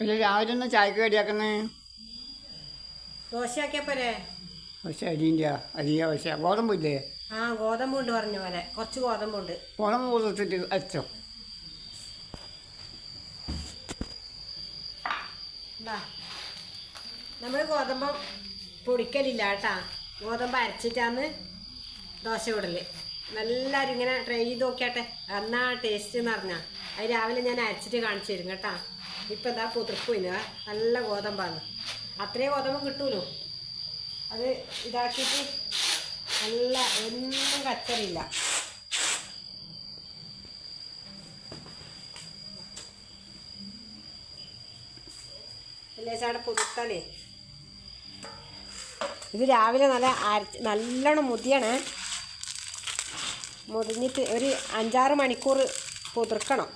പിന്നെ രാവിലെ ഒന്ന് ചായക്ക് കടിയാക്കുന്നേ. ദോശ പക്ഷേ അരിന്റെ അരിയാ പക്ഷെ ഗോതമ്പില്ലേ ആ ഗോതമ്പുണ്ട് പറഞ്ഞ പോലെ. കുറച്ച് ഗോതമ്പുണ്ട് ഗോതമ്പ് കൊടുത്തിട്ട് അരച്ചോ. നമ്മൾ ഗോതമ്പ് പൊടിക്കലില്ല കേട്ടാ. ഗോതമ്പ് അരച്ചിട്ടാന്ന് ദോശ വിടൽ എല്ലാവരും ഇങ്ങനെ ട്രൈ ചെയ്ത് നോക്കിയാട്ടെ. എന്നാ ടേസ്റ്റ് എന്ന് പറഞ്ഞാൽ അത് രാവിലെ ഞാൻ അരച്ചിട്ട് കാണിച്ചു തരും കേട്ടാ. ഇപ്പം എന്താ പുതിർക്കുയില്ല നല്ല ഗോതമ്പാണ്. അത്രയും ഗോതമ്പ് കിട്ടൂലോ? അത് ഇതാക്കിയിട്ട് നല്ല ഒന്നും കച്ചറിയില്ല. അല്ലേ ചേട്ടാ പുതുക്കാലേ ഇത് രാവിലെ നല്ല അരച്ച് നല്ലോണം മുതിയണേ. മുതിഞ്ഞിട്ട് ഒരു അഞ്ചാറ് മണിക്കൂർ പുതിർക്കണം.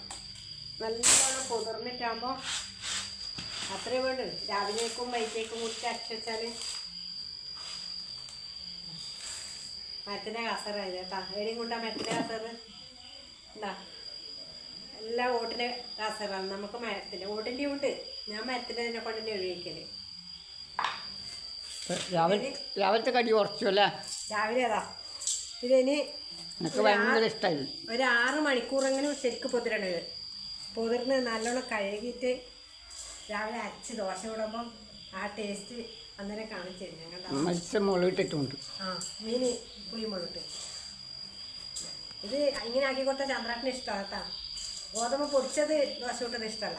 നല്ലോണം പുതിർന്നിട്ടാകുമ്പോൾ അത്രേ വേണ്ട. രാവിലേക്കും വൈകിട്ടേക്കും കൂടി അരച്ച് വെച്ചാൽ മരത്തിന്റെ കസറായത് കേട്ടാ. എവിടെയും കൊണ്ടാ മരത്തിന്റെ കസറ് ഉണ്ടാ എല്ലാ ഓട്ടിന്റെ കസറാണ് നമുക്ക് മരത്തിന്റെ ഓട്ടിന്റെ ഉണ്ട്. ഞാൻ മരത്തിന്റെ തന്നെ കൊണ്ട് തന്നെ ഉപയോഗിക്കൽ രാവിലെ രാവിലത്തെ കടി കുറച്ചു അല്ലേ? രാവിലെ അതാ ഇതിന് എനിക്ക് ഭയങ്കര ഇഷ്ടമായി ഒരു ആറ് മണിക്കൂറെങ്കിലും ശരിക്കും പൊതിരണത്. പൊതിർന്ന് നല്ലോണം കഴുകിയിട്ട് രാവിലെ അരച്ച് ദോശ വിടുമ്പം ആ ടേസ്റ്റ് അന്നേരം കാണിച്ചു തരും ഞങ്ങളുടെ മത്സ്യം മുളകിട്ടിട്ടുണ്ട്. ആ മീൻ പുളിമുളിട്ട് ഇത് ഇങ്ങനെ ആക്കി കൊടുത്ത ചന്ദ്രാട്ടിന് ഇഷ്ടമാണ് കേട്ടോ. ഗോതമ്പ് പൊടിച്ചത് ദോശ വിട്ടത് ഇഷ്ടമല്ല.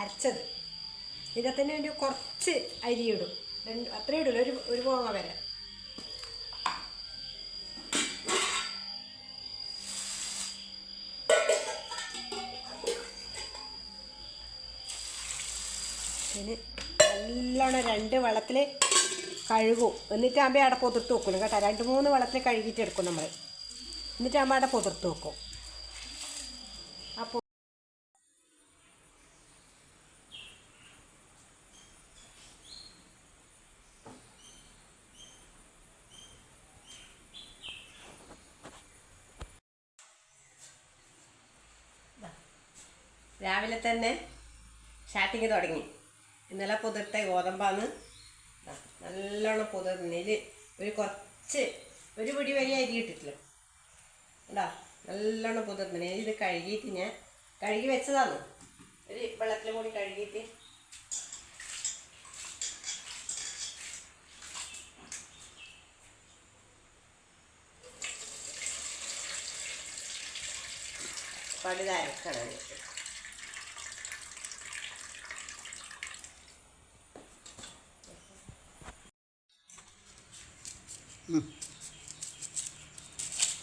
അരച്ചത്. ഇതിനകത്തിന് വേണ്ടി കുറച്ച് അരി ഇടും. രണ്ട് അത്രയും ഇടില്ല ഒരു ഒരു പോങ്ങ വരെ. പിന്നെ നല്ലോണം രണ്ട് വെള്ളത്തിൽ കഴുകും. എന്നിട്ടാകുമ്പോൾ അവിടെ പൊതിർത്ത് വെക്കണം കേട്ടോ. രണ്ട് മൂന്ന് വെള്ളത്തിൽ കഴുകിയിട്ട് എടുക്കും നമ്മൾ എന്നിട്ടാകുമ്പോൾ അവിടെ പൊതിർത്ത് വെക്കും. അപ്പോൾ രാവിലെ തന്നെ സ്റ്റാർട്ടിങ് തുടങ്ങി. ഇന്നലെ പുതിർത്ത ഗോതമ്പാന്ന് നല്ലോണം പുതിർന്നതിൽ ഒരു കുറച്ച് ഒരു പിടി വരെ അരി ഇട്ടിട്ടില്ല. ഉണ്ടാ നല്ലോണം പുതിർന്നതിന് ഇത് കഴുകിയിട്ട് ഞാൻ കഴുകി വെച്ചതാണ്. ഒരു വെള്ളത്തിൽ കൂടി കഴുകിയിട്ട്. പടുത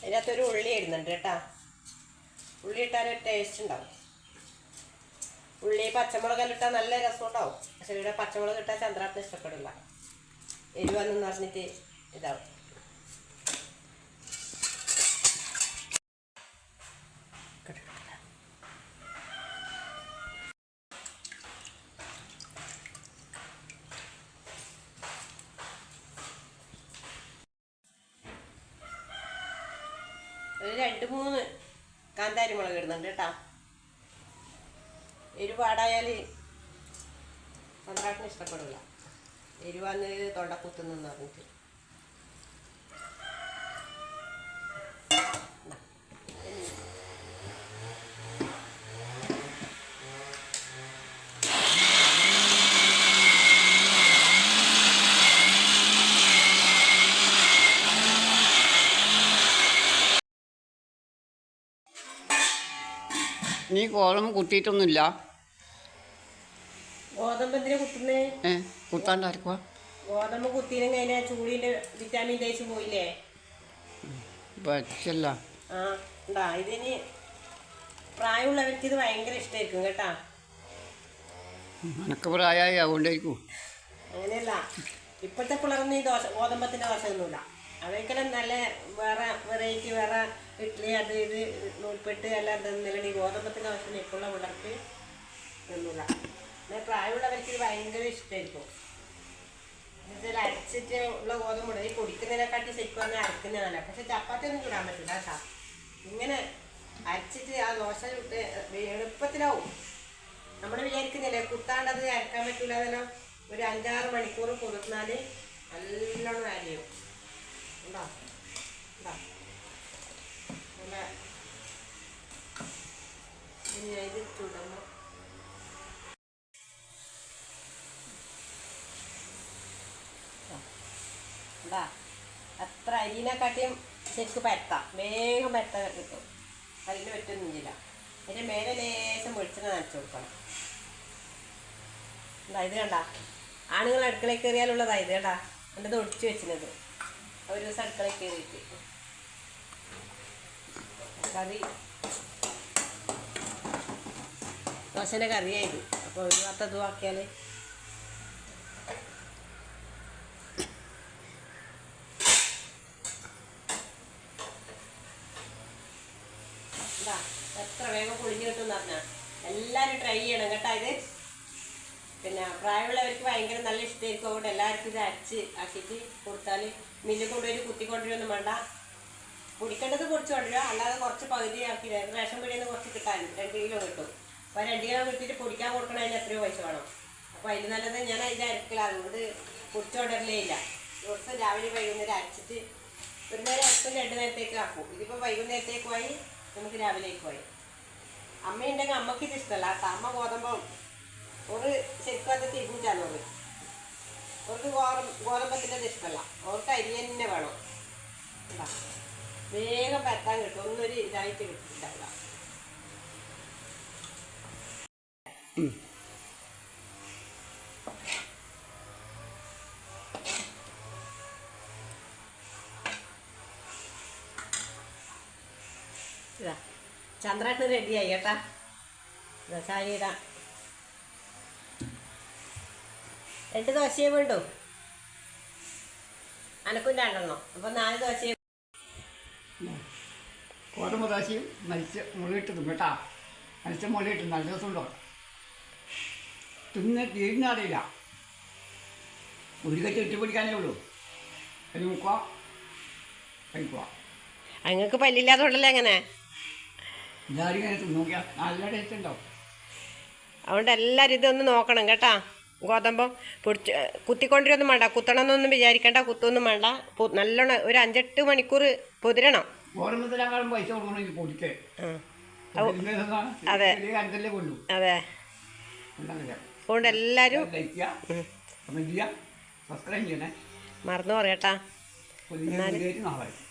അതിനകത്തൊരു ഉള്ളി ഇടുന്നുണ്ട് കേട്ടാ. ഉള്ളി ഇട്ടാൽ ഒരു ടേസ്റ്റ് ഉണ്ടാവും. ഉള്ളി പച്ചമുളകെല്ലാം ഇട്ടാൽ നല്ല രസം ഉണ്ടാവും പക്ഷെ ഇവിടെ പച്ചമുളക് ഇട്ടാൽ ചന്ദ്രാട്ടിന് ഇഷ്ടപ്പെടില്ല. എരിവെന്ന് പറഞ്ഞിട്ട് ഇതാവും ഒരു രണ്ട് മൂന്ന് കാന്താരി മുളക് ഇടുന്നുണ്ട് കേട്ടാ. എരിവാടായാൽ തൊണ്ടാട്ടിന് ഇഷ്ടപ്പെടില്ല. എരിവാന്ന് തൊണ്ട കുത്തുന്നു പറഞ്ഞിട്ട്. നീ ഗോതമ്പ് കുത്തിയിട്ടൊന്നുമില്ല. ഗോതമ്പ് എന്തിനാ കുത്തുന്നേ? ഏ കുത്താണ്ടായിരിക്കുക ഗോതമ്പ് കുത്തിനും കഴിഞ്ഞാൽ ചൂടിന്റെ വിറ്റാമിൻ തേച്ച് പോയില്ലേ? പച്ചല്ല ആ ഉണ്ടാ ഇതിന് പ്രായമുള്ളവർക്ക് ഇത് ഭയങ്കര ഇഷ്ടമായിരിക്കും കേട്ടാ. നിനക്ക് പ്രായമായി അതുകൊണ്ടായിരിക്കും. അങ്ങനെയല്ല. ഇപ്പോഴത്തെ പിള്ളേരൊന്നും ഈ ദോശ ഗോതമ്പത്തിന്റെ ദോശ ഒന്നുമില്ല അവർക്കെല്ലാം നല്ല വേറെ വെറൈറ്റി വേറെ ഇഡ്ഡലി അത് ഇത് നൂൽപ്പെട്ട് എല്ലാം തന്നില്ലെങ്കിൽ ഗോതമ്പത്തിന്റെ ആവശ്യം ഇപ്പോഴുള്ള പിള്ളേർക്ക് തന്നില്ല എന്നാൽ പ്രായമുള്ളവർക്ക് ഇത് ഭയങ്കര ഇഷ്ടമായിരിക്കും എന്നുവെച്ചാൽ അരച്ചിട്ട് ഉള്ള ഗോതമ്പ് ഈ പൊടിക്കുന്നതിനെക്കാട്ടി ശരിക്കും പറഞ്ഞാൽ അരക്കുന്നതല്ല പക്ഷെ ചപ്പാത്തി ഒന്നും ചൂടാൻ പറ്റില്ല കേട്ടാ. ഇങ്ങനെ അരച്ചിട്ട് ആ ദോശ ചുട്ട് എളുപ്പത്തിലാവും. നമ്മൾ വിചാരിക്കുന്നില്ലേ കുത്താണ്ടത് അരക്കാൻ പറ്റില്ല ഒരു അഞ്ചാറ് മണിക്കൂർ കുതിർന്നാൽ നല്ലോണം അരിയും. ഉണ്ടോ ഉണ്ടോ നല്ല അത്ര അരിനെക്കാട്ടിയും ശരിക്കും പരത്താം. വേഗം പരത്താൻ കിട്ടും. അതിന് പറ്റുന്നില്ല അതിന്റെ മേലെ ലേശം വെളിച്ചെണ്ണ നനച്ച് കൊടുക്കണം. എന്താ ഇത് കണ്ട. ആണുങ്ങൾ അടുക്കളയിൽ കയറിയാലുള്ളതാ ഇത് കണ്ട. എന്റെ ഒടിച്ചു വെച്ചിരുന്നത്. ഒരു ദിവസം അടുക്കളയിൽ കയറിയിട്ട്. കറി. ദോശന്റെ കറിയായത് അപ്പോൾ ഒരു ഭാഗത്ത് ഇത് ആക്കിയാൽ എത്ര വേഗം പൊളിഞ്ഞു കിട്ടും പറഞ്ഞാൽ എല്ലാവരും ട്രൈ ചെയ്യണം കേട്ടോ ഇത്. പിന്നെ പ്രായമുള്ളവർക്ക് ഭയങ്കര നല്ല ഇഷ്ടമായിരിക്കും അതുകൊണ്ട് എല്ലാവർക്കും ഇത് അരച്ച് ആക്കിയിട്ട് കൊടുത്താൽ മില്ലിൽ കൊണ്ടുപോയി കുത്തിക്കൊണ്ടുവരൊന്നും വേണ്ട. പൊടിക്കേണ്ടത് കുറച്ച് കൊണ്ടുവരിക. അല്ലാതെ കുറച്ച് പകുതി ആക്കി റേഷൻ പീടിയിൽ കുറച്ച് കിട്ടാൻ രണ്ട് കിലോ കിട്ടും. അപ്പോൾ രണ്ട് കിലോ കിട്ടിയിട്ട് പൊടിക്കാൻ കൊടുക്കണതിന് എത്രയോ പൈസ വേണം. അപ്പോൾ അതിന് നല്ലത് ഞാൻ അതിന്റെ അരക്കില്ല അതുകൊണ്ട് പൊടിച്ചു കൊണ്ടുവരലേ ഇല്ല. ദിവസം രാവിലെ വൈകുന്നേരം അരച്ചിട്ട് ഒരു നേരം അരക്കും രണ്ട് നേരത്തേക്ക് ആക്കും. ഇതിപ്പോൾ വൈകുന്നേരത്തേക്കുമായി നമുക്ക് രാവിലേക്കുമായി. അമ്മയുണ്ടെങ്കിൽ അമ്മയ്ക്ക് ഇത് ഇഷ്ടമല്ല അമ്മ ഗോതമ്പം ഒരു ശരിക്കും അത് തിരിഞ്ഞിട്ടാണ് അവർക്ക് ഗോതമ്പ് ഗോതമ്പത്തിന്റെ ഇഷ്ടമല്ല ഓർക്ക് അരി തന്നെ വേണം. വേഗം പരത്താൻ കിട്ടും. ഒന്നൊരു ഇതായിട്ട് കിട്ടില്ല. ഇതാ. ചന്ദ്രേട്ടന് റെഡിയായി കേട്ടാ. ഇതാ ചായ ഇടാം രണ്ട് ദോശയെ വേണ്ടു. അനക്കും രണ്ടെണ്ണം. അപ്പം നാല് ദോശയെ. ഗോതമ്പ് ദോശയും മരിച്ച മുളയിട്ട് തിന്നും കേട്ടാ. മരിച്ച മുളയിട്ട് നല്ല ദിവസം ഉണ്ടോ? തിന്ന് തീരുന്നറിയില്ല ഒരു കറ്റ് ഇട്ട് പിടിക്കാനേ ഉള്ളൂ. അത് മുക്കുക കഴിക്കുക അങ്ങക്ക് പല്ലില്ലാത്തോണ്ടല്ലേ അങ്ങനെ? എല്ലാവരും ഇങ്ങനെ നോക്കിയാൽ നല്ല ടേസ്റ്റ് ഉണ്ടാവും. അതുകൊണ്ട് എല്ലാവരും ഇതൊന്ന് നോക്കണം കേട്ടാ. ഗോതമ്പം പൊടിച്ച് കുത്തിക്കൊണ്ടിരൊന്നും വേണ്ട. കുത്തണമെന്നൊന്നും വിചാരിക്കേണ്ട കുത്തൊന്നും വേണ്ട. നല്ലോണം ഒരു അഞ്ചെട്ട് മണിക്കൂർ പൊതിരണം. അതെ. അതെ. അതുകൊണ്ട് എല്ലാവരും മറന്നു പറയട്ടാ. പുതിയ